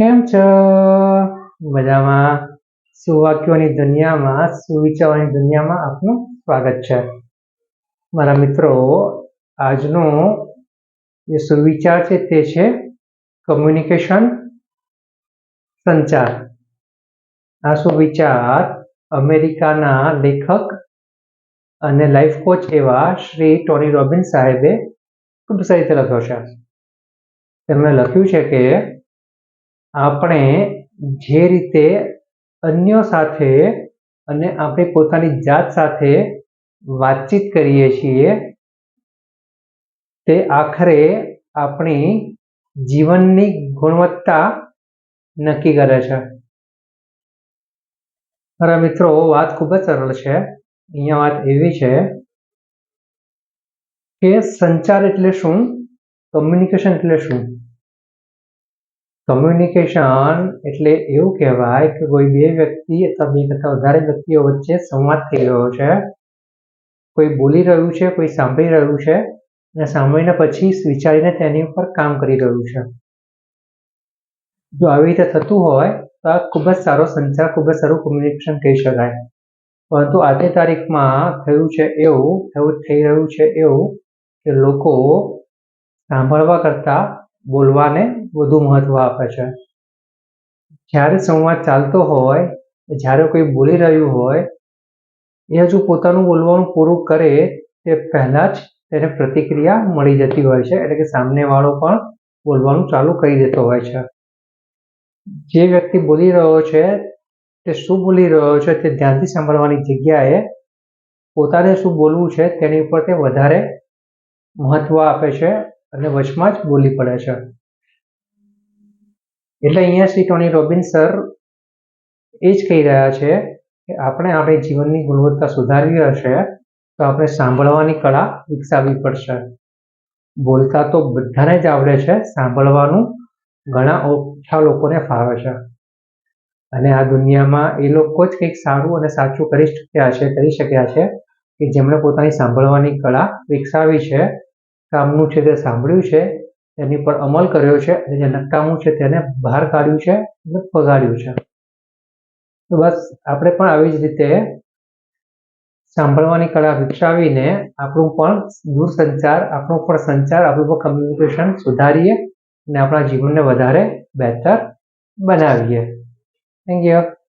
કેમ છો? મજામાં. સુવાક્યોની દુનિયામાં, સુવિચારોની દુનિયામાં આપનું સ્વાગત છે. મારા મિત્રો, આજનો જે સુવિચાર છે તે છે કમ્યુનિકેશન સંચાર. આ સુવિચાર અમેરિકાના લેખક અને લાઈફ કોચ એવા શ્રી ટોની રોબિન સાહેબે ખૂબ સારી રીતે લખ્યો છે. તેમણે લખ્યું છે કે આપણે જે રીતે અન્યો સાથે અને આપણી પોતાની જાત સાથે વાતચીત કરીએ છીએ, તે આખરે આપણી જીવનની ગુણવત્તા નક્કી કરે છે. મારા મિત્રો, વાત ખૂબ જ સરળ છે. અહીંયા વાત એવી છે કે સંચાર એટલે શું? કમ્યુનિકેશન એટલે શું? કમ્યુનિકેશન એટલે એવું કહેવાય કે કોઈ બે વ્યક્તિ અથવા બે કરતાં વધારે વ્યક્તિઓ વચ્ચે સંવાદ થઈ રહ્યો છે. કોઈ બોલી રહ્યું છે, કોઈ સાંભળી રહ્યું છે અને સાંભળીને પછી વિચારીને તેની ઉપર કામ કરી રહ્યું છે. જો આવી રીતે થતું હોય તો આ ખૂબ જ સારો સંચાર, ખૂબ જ સારું કમ્યુનિકેશન કહી શકાય. પરંતુ આજની તારીખમાં થયું છે એવું થયું થઈ રહ્યું છે એવું કે લોકો સાંભળવા કરતાં બોલવાને વધુ મહત્વ આપે છે. જ્યારે સંવાદ ચાલતો હોય, જ્યારે કોઈ બોલી રહ્યું હોય, એ હજુ પોતાનું બોલવાનું પૂરું કરે, તે પહેલાં જ તેને પ્રતિક્રિયા મળી જતી હોય છે, એટલે કે સામેવાળો પણ બોલવાનું ચાલુ કરી દેતો હોય છે. જે વ્યક્તિ બોલી રહ્યો છે, તે શું બોલી રહ્યો છે, તે ધ્યાનથી સાંભળવાની જગ્યાએ પોતાને શું બોલવું છે, તેની ઉપર તે વધારે મહત્વ આપે છે. અને વચમાં જ બોલી પડે છે. એટલે અહીંયા શ્રી ટોની રોબિન સર એ જ કહી રહ્યા છે કે આપણે આપણી જીવનની ગુણવત્તા સુધારવી હશે તો આપણે સાંભળવાની કળા વિકસાવવી પડશે. બોલતા તો બધાને જ આવડે છે, સાંભળવાનું ઘણા ઓછા લોકોને ફાવે છે. અને આ દુનિયામાં એ લોકો જ કંઈક સારું અને સાચું કરી શક્યા છે, કરી શક્યા છે કે જેમણે પોતાની સાંભળવાની કળા વિકસાવી છે કામનું છે તે સાંભળ્યું છે તેની પર અમલ કર્યો છે અને જે નકામું છે તેને બહાર કાઢ્યું છે અને પગાડ્યું છે. તો બસ, આપણે પણ આવી જ રીતે સાંભળવાની કળા વિકસાવીને આપણું પણ દૂરસંચાર, આપણું પણ સંચાર, આપણું પણ કમ્યુનિકેશન સુધારીએ અને આપણા જીવનને વધારે બહેતર બનાવીએ. Thank you